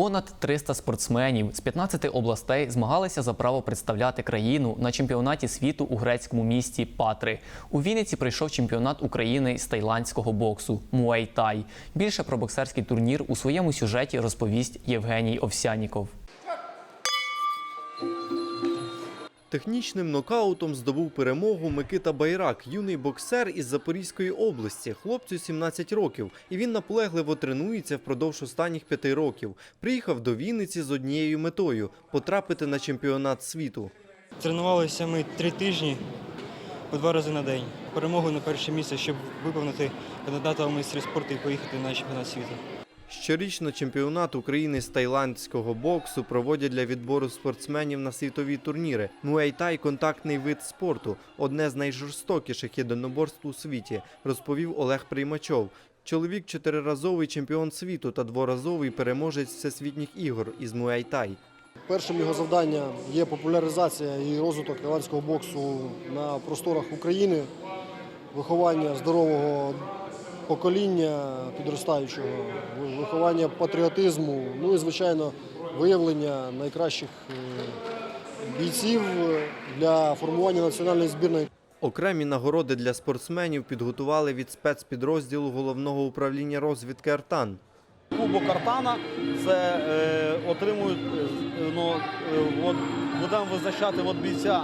Понад 300 спортсменів з 15 областей змагалися за право представляти країну на чемпіонаті світу у грецькому місті Патри. У Вінниці прийшов чемпіонат України з тайландського боксу Муay-Тай. Більше про боксерський турнір у своєму сюжеті розповість Євгеній Овсяніков. Технічним нокаутом здобув перемогу Микита Байрак, юний боксер із Запорізької області. Хлопцю 17 років, і він наполегливо тренується впродовж останніх п'яти років. Приїхав до Вінниці з однією метою потрапити на чемпіонат світу. Тренувалися ми три тижні по два рази на день. Перемогу на перше місце, щоб виповнити кандидата у майстри спорту і поїхати на чемпіонат світу. Щорічно чемпіонат України з тайландського боксу проводять для відбору спортсменів на світові турніри. Муайтай – контактний вид спорту, одне з найжорстокіших єдиноборств у світі, розповів Олег Приймачов. Чоловік чотириразовий чемпіон світу та дворазовий переможець всесвітніх ігор із Муайтай. Першим його завданням є популяризація і розвиток тайландського боксу на просторах України, виховання здорового покоління підростаючого, виховання патріотизму, ну і, звичайно, виявлення найкращих е, бійців для формування національної збірної. Окремі нагороди для спортсменів підготували від спецпідрозділу головного управління розвідки Артан. Кубок Артана це е, отримують, е, ну, е, от, будемо визначати от бійця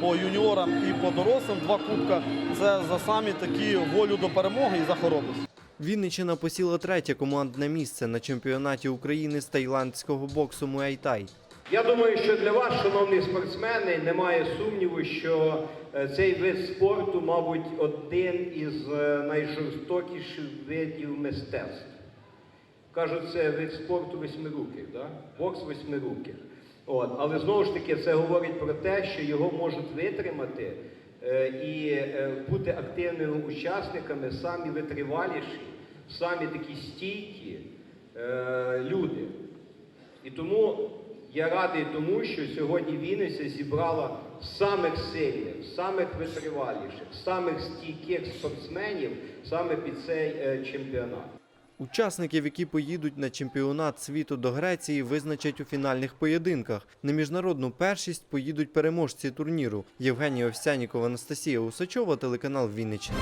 по юніорам і по дорослим. Два кубка це за самі такі волю до перемоги і за хоробрість. Вінниччина посіла третє командне місце на чемпіонаті України з тайландського боксу Муайтай. Я думаю, що для вас, шановні спортсмени, немає сумніву, що е, цей вид спорту, мабуть, один із е, найжорстокіших видів мистецтв. Кажуть, це вид спорту восьмируких, да? бокс восьмируких. От. Але знову ж таки це говорить про те, що його можуть витримати е, і е, бути активними учасниками самі витриваліші, самі такі стійкі е, люди. І тому я радий тому, що сьогодні Вінниця зібрала самих сильних, самих витриваліших, самих стійких спортсменів саме під цей е, чемпіонат. Учасників, які поїдуть на чемпіонат світу до Греції, визначать у фінальних поєдинках. На міжнародну першість поїдуть переможці турніру. Євгенія Овсянікова, Анастасія Усачова, телеканал Вінниччина.